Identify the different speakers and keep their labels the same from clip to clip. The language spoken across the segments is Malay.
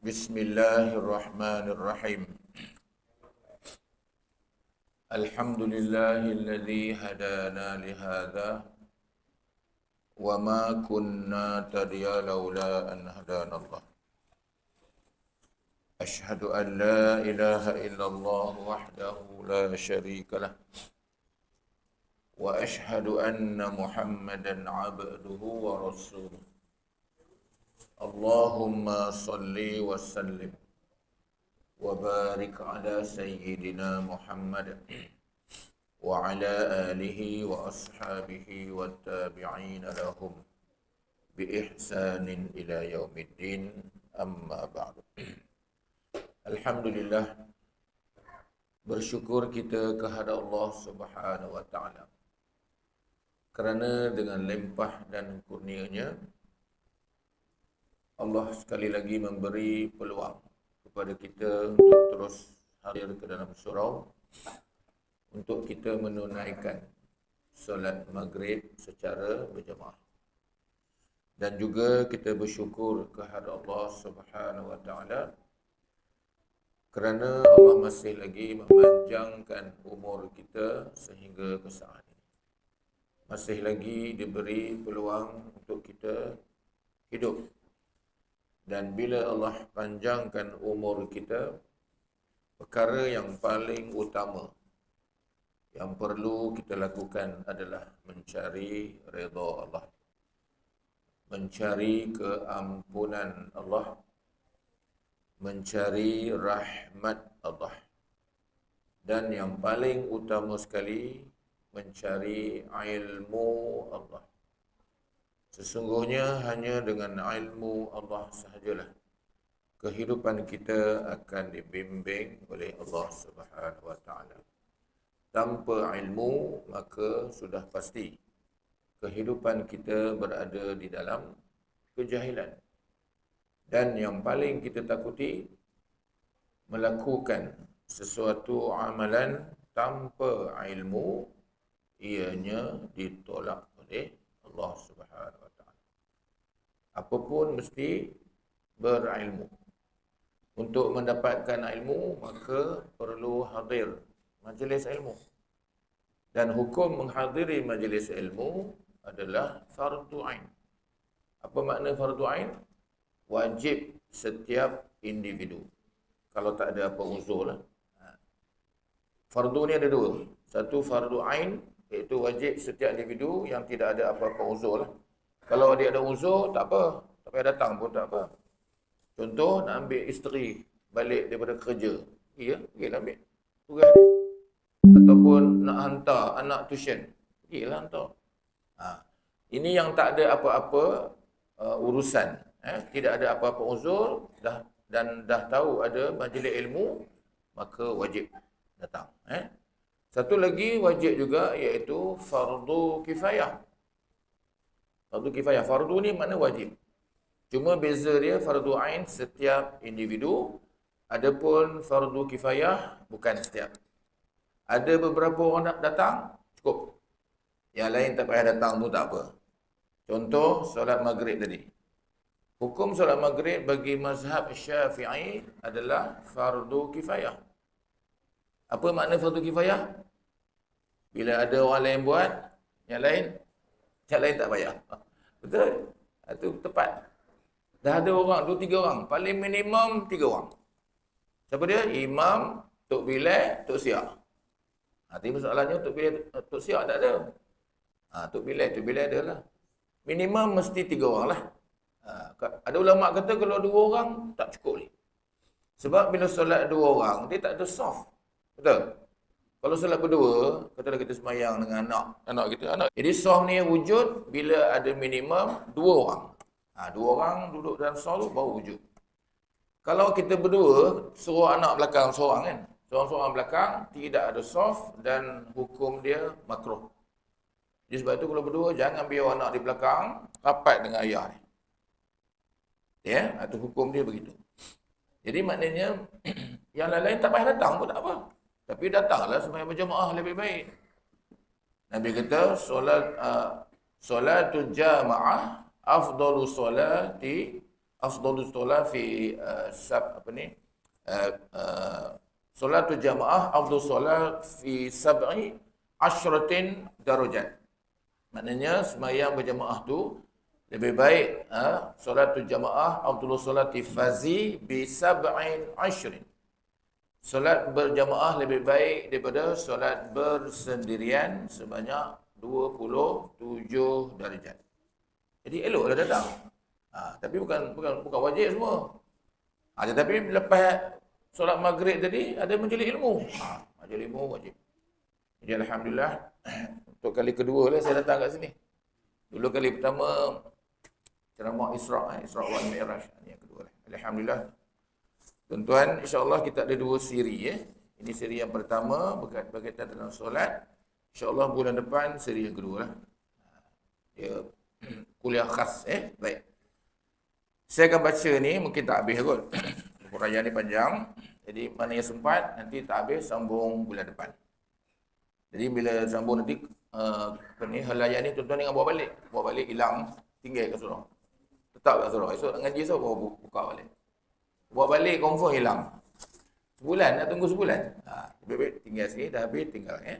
Speaker 1: بسم الله الرحمن الرحيم. الحمد لله الذي هدانا لهذا وما كنا تدعي لولا أن هدانا الله. أشهد أن لا إله إلا الله وحده لا شريك له. وأشهد أن محمدا عبده ورسوله. اللهم صل وسلم وبارك على سيدنا محمد وعلى آله وأصحابه والتابعين لهم بإحسان إلى يوم الدين أما بعد Alhamdulillah bersyukur kita kehadap Allah Subhanahu wa taala kerana dengan limpah dan kurnianya Allah sekali lagi memberi peluang kepada kita untuk terus hadir ke dalam surau untuk kita menunaikan solat maghrib secara berjamaah. Dan juga kita bersyukur kehadap Allah Subhanahu wa taala kerana Allah masih lagi memanjangkan umur kita sehingga ke saat ini. Masih lagi diberi peluang untuk kita hidup. Dan bila Allah panjangkan umur kita, perkara yang paling utama yang perlu kita lakukan adalah mencari redha Allah. Mencari keampunan Allah mencari rahmat Allah. Dan yang paling utama sekali, mencari ilmu Allah. Sesungguhnya hanya dengan ilmu Allah sahajalah kehidupan kita akan dibimbing oleh Allah Subhanahu wa taala. Tanpa ilmu maka sudah pasti kehidupan kita berada di dalam kejahilan. Dan yang paling kita takuti melakukan sesuatu amalan tanpa ilmu ianya ditolak oleh Allah Subhanahu wa taala. Apapun mesti berilmu. Untuk mendapatkan ilmu maka perlu hadir majlis ilmu. Dan hukum menghadiri majlis ilmu adalah fardu ain. Apa makna fardu ain? wajib setiap individu. Kalau tak ada apa uzur lah. Fardu ni ada dua. Satu fardu ain, iaitu wajib setiap individu yang tidak ada apa-apa uzur lah. Kalau dia ada uzur, tak apa. Tak payah datang pun tak apa. Contoh, nak ambil isteri balik daripada kerja. Ya, pergi nak ambil. Tugas. Ataupun nak hantar anak tuition. Pergilah hantar. Ha. Ini yang tak ada apa-apa uh, urusan eh, tidak ada apa-apa uzur dah dan dah tahu ada majlis ilmu maka wajib datang eh. Satu lagi wajib juga iaitu fardu kifayah. Fardu kifayah. Fardu ni mana wajib. Cuma beza dia fardu ain setiap individu adapun fardu kifayah bukan setiap. Ada beberapa orang nak datang cukup. Yang lain tak payah datang pun tak apa. Contoh solat maghrib tadi. Hukum solat maghrib bagi mazhab syafi'i adalah fardu kifayah. Apa makna fardu kifayah? Bila ada orang lain buat, yang lain, yang lain tak payah. Betul? Itu tepat. Dah ada orang, dua tiga orang. Paling minimum tiga orang. Siapa dia? Imam, Tok Bilal, Tok Siak. Nanti masalahnya Tok Bilal, Tok Siak tak ada. Ha, Tok Bilal, Tok Bilal adalah. Minimum mesti tiga orang lah. Ha, ada ulama kata kalau dua orang tak cukup ni. Sebab bila solat dua orang, dia tak ada soft. Betul? Kalau solat berdua, katalah kita semayang dengan anak, anak kita, anak. Jadi soft ni wujud bila ada minimum dua orang. Ha, dua orang duduk dalam soft tu baru wujud. Kalau kita berdua, suruh anak belakang seorang kan. Seorang-seorang belakang, tidak ada soft dan hukum dia makruh. Jadi sebab itu kalau berdua, jangan biar anak di belakang rapat dengan ayah ni. Ya, atau hukum dia begitu. Jadi maknanya yang lain-lain tak payah datang pun tak apa. Tapi datanglah sembahyang berjamaah lebih baik. Nabi kata solat uh, solatul jamaah afdalu solati afdalus solat fi uh, sab apa ni? Uh, uh, solatul jamaah afdalus solat fi sab'i asyratin darajat. Maknanya semayang berjamaah tu lebih baik uh, solatul jamaah afdalus solat fazi bi sab'in ashrin Solat berjamaah lebih baik daripada solat bersendirian sebanyak 27 darjat. Jadi eloklah datang. Ha, tapi bukan bukan bukan wajib semua. Ha, tetapi lepas solat maghrib tadi ada majlis ilmu. Ha, majlis ilmu wajib. Jadi alhamdulillah untuk kali kedua lah saya datang kat sini. Dulu kali pertama ceramah Isra, eh, Isra wal Mi'raj. Ini yang kedua lah. Alhamdulillah Tuan-tuan, insyaAllah kita ada dua siri ya. Ini siri yang pertama berkaitan dengan solat. InsyaAllah bulan depan siri yang kedua lah. Ya, kuliah khas eh. Baik. Saya akan baca ni, mungkin tak habis kot. Huraian ni panjang. Jadi mana yang sempat, nanti tak habis, sambung bulan depan. Jadi bila sambung nanti, uh, ni, halayan ni tuan-tuan ingat bawa balik. Bawa balik, hilang, tinggal kat surau. Tetap kat surau. Esok ngaji bawa buka balik. Buat balik confirm hilang. Sebulan, nak tunggu sebulan. Ha, baik-baik, tinggal sini, dah habis, tinggal. Ya.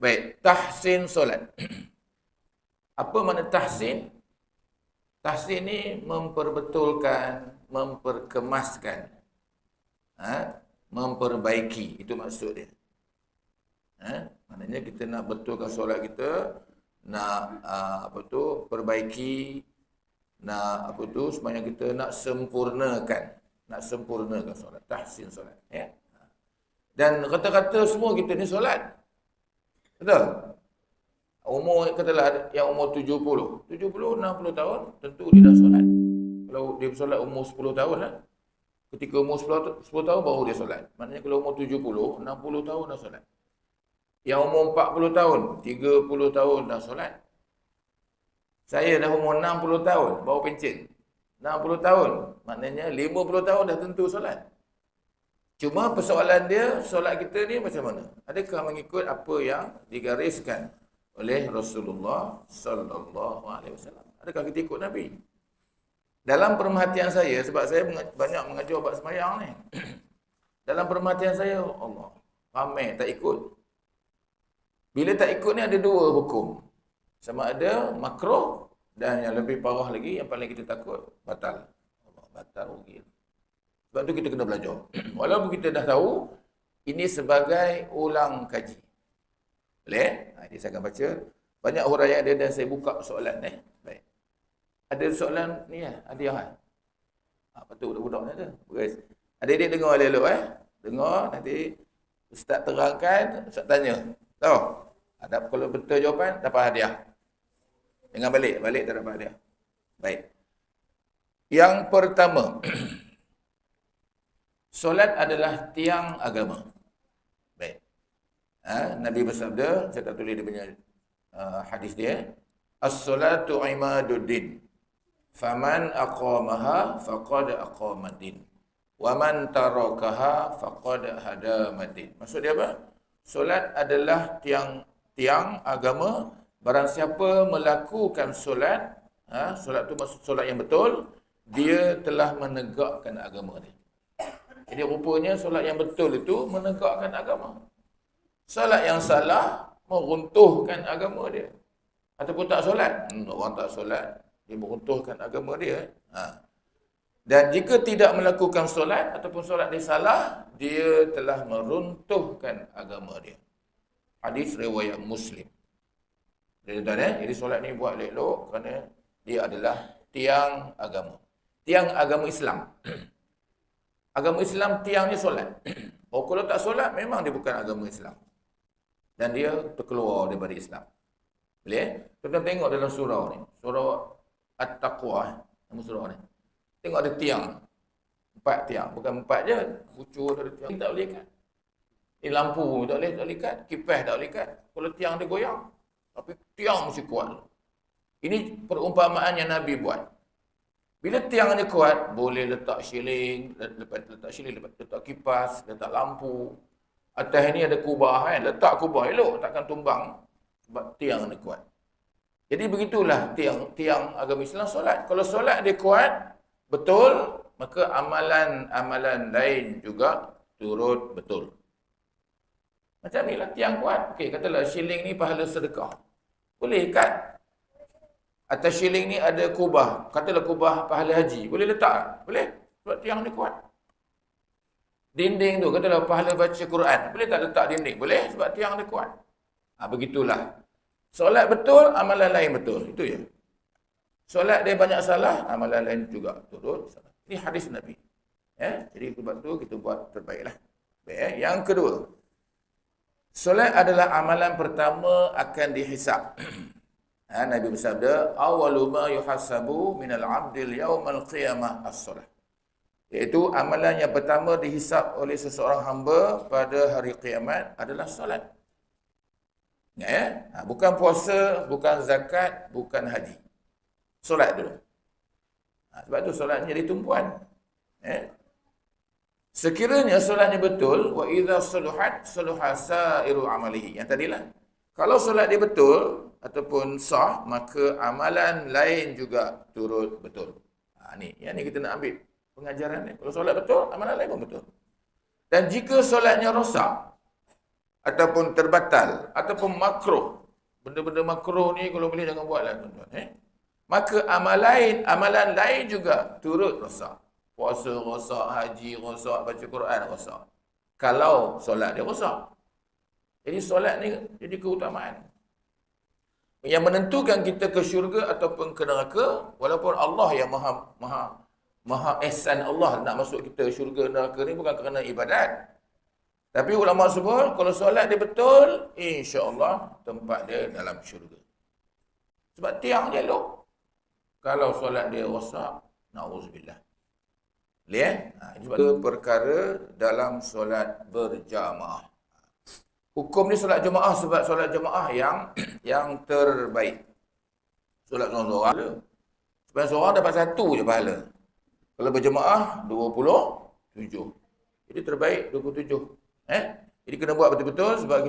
Speaker 1: Baik, tahsin solat. Apa mana tahsin? Tahsin ni memperbetulkan, memperkemaskan, ha? memperbaiki. Itu maksud dia. Ha? Maknanya kita nak betulkan solat kita, nak uh, apa tu perbaiki, nak apa tu semuanya kita nak sempurnakan nak sempurnakan solat, tahsin solat. Ya? Dan kata-kata semua kita ni solat. Betul? Umur katalah yang umur 70. 70, 60 tahun, tentu dia dah solat. Kalau dia solat umur 10 tahun lah. Ketika umur 10, 10 tahun baru dia solat. Maknanya kalau umur 70, 60 tahun dah solat. Yang umur 40 tahun, 30 tahun dah solat. Saya dah umur 60 tahun, baru pencen. 60 tahun. Maknanya 50 tahun dah tentu solat. Cuma persoalan dia, solat kita ni macam mana? Adakah mengikut apa yang digariskan oleh Rasulullah sallallahu alaihi wasallam? Adakah kita ikut Nabi? Dalam perhatian saya sebab saya banyak mengajar bab sembahyang ni. Dalam perhatian saya, Allah, ramai tak ikut. Bila tak ikut ni ada dua hukum. Sama ada makruh dan yang lebih parah lagi, yang paling kita takut, batal. Allah, batal rugi. Sebab tu kita kena belajar. Walaupun kita dah tahu, ini sebagai ulang kaji. Boleh? Ha, ini saya akan baca. Banyak huraian dia dan saya buka soalan ni. Eh? Baik. Ada soalan ni ya? Ada yang kan? Ha, patut budak-budak ni ada. Adik-adik dengar elok eh. Dengar nanti Ustaz terangkan, Ustaz tanya. Tahu? Ada kalau betul jawapan, dapat hadiah. Jangan balik, balik tak dapat dia. Baik. Yang pertama, solat adalah tiang agama. Baik. Ha, Nabi bersabda, saya tak tulis dia punya uh, hadis dia. As-salatu imaduddin. Faman aqamaha faqad aqamaddin. Wa man tarakaha faqad hadamaddin. Maksud dia apa? Solat adalah tiang tiang agama Barang siapa melakukan solat, ha, solat tu maksud solat yang betul, dia telah menegakkan agama dia. Jadi rupanya solat yang betul itu menegakkan agama. Solat yang salah meruntuhkan agama dia. Ataupun tak solat. Hmm, orang tak solat. Dia meruntuhkan agama dia. Ha. Dan jika tidak melakukan solat ataupun solat dia salah, dia telah meruntuhkan agama dia. Hadis riwayat Muslim. Jadi tuan eh, jadi solat ni buat elok kerana dia adalah tiang agama. Tiang agama Islam. agama Islam tiangnya solat. oh kalau tak solat memang dia bukan agama Islam. Dan dia terkeluar daripada Islam. Boleh eh? Kita tengok dalam surau ni. Surau At-Taqwa. Eh? Nama surau ni. Tengok ada tiang. Empat tiang. Bukan empat je. Kucur ada tiang. Tak boleh ikat. Ini lampu tak boleh, tak boleh ikat. Kipas tak boleh ikat. Kalau tiang dia goyang, tapi tiang mesti kuat. Ini perumpamaan yang Nabi buat. Bila tiang ni kuat, boleh letak shilling, lepas letak shilling, lepas letak kipas, letak lampu. Atas ini ada kubah kan, letak kubah elok, takkan tumbang. Sebab tiang ni kuat. Jadi begitulah tiang tiang agama Islam solat. Kalau solat dia kuat, betul, maka amalan-amalan lain juga turut betul. Macam ni lah tiang kuat. Okey, katalah shilling ni pahala sedekah. Boleh kan? Atas shilling ni ada kubah. Katalah kubah pahala haji. Boleh letak? Boleh. Sebab tiang ni kuat. Dinding tu, katalah pahala baca Quran. Boleh tak letak dinding? Boleh sebab tiang dia kuat. Ha, begitulah. Solat betul, amalan lain betul. Itu ya. Solat dia banyak salah, amalan lain juga salah. Ini hadis Nabi. Ya, jadi sebab tu kita buat terbaiklah. Baik, eh? Yang kedua, Solat adalah amalan pertama akan dihisap. ha, Nabi bersabda, "Awwalu ma yuhasabu minal 'abdil yaumal qiyamah as-solat." Iaitu amalan yang pertama dihisap oleh seseorang hamba pada hari kiamat adalah solat. Ya, ha, bukan puasa, bukan zakat, bukan haji. Solat dulu. Ha, sebab tu solatnya jadi tumpuan. Ya. Sekiranya solatnya betul, wa idza saluhat saluha sa'iru amalihi. Yang tadilah. Kalau solat dia betul ataupun sah, maka amalan lain juga turut betul. Ha, ni, yang ni kita nak ambil pengajaran ni. Kalau solat betul, amalan lain pun betul. Dan jika solatnya rosak ataupun terbatal ataupun makruh, benda-benda makruh ni kalau boleh jangan buatlah tuan-tuan, eh? Maka amalan lain, amalan lain juga turut rosak. Puasa rosak, haji rosak, baca Quran rosak. Kalau solat dia rosak. Jadi solat ni jadi keutamaan. Yang menentukan kita ke syurga ataupun ke neraka, walaupun Allah yang maha maha maha ihsan Allah nak masuk kita syurga neraka ni bukan kerana ibadat. Tapi ulama sebut, kalau solat dia betul, insya-Allah tempat dia dalam syurga. Sebab tiang dia elok. Kalau solat dia rosak, na'udzubillah. Boleh Ha, sebab itu perkara dalam solat berjamaah. Hukum ni solat jemaah sebab solat jemaah yang yang terbaik. Solat seorang-seorang. Sebab seorang dapat satu je pahala. Kalau berjemaah, 27. Jadi terbaik 27. Eh? Jadi kena buat betul-betul sebab kita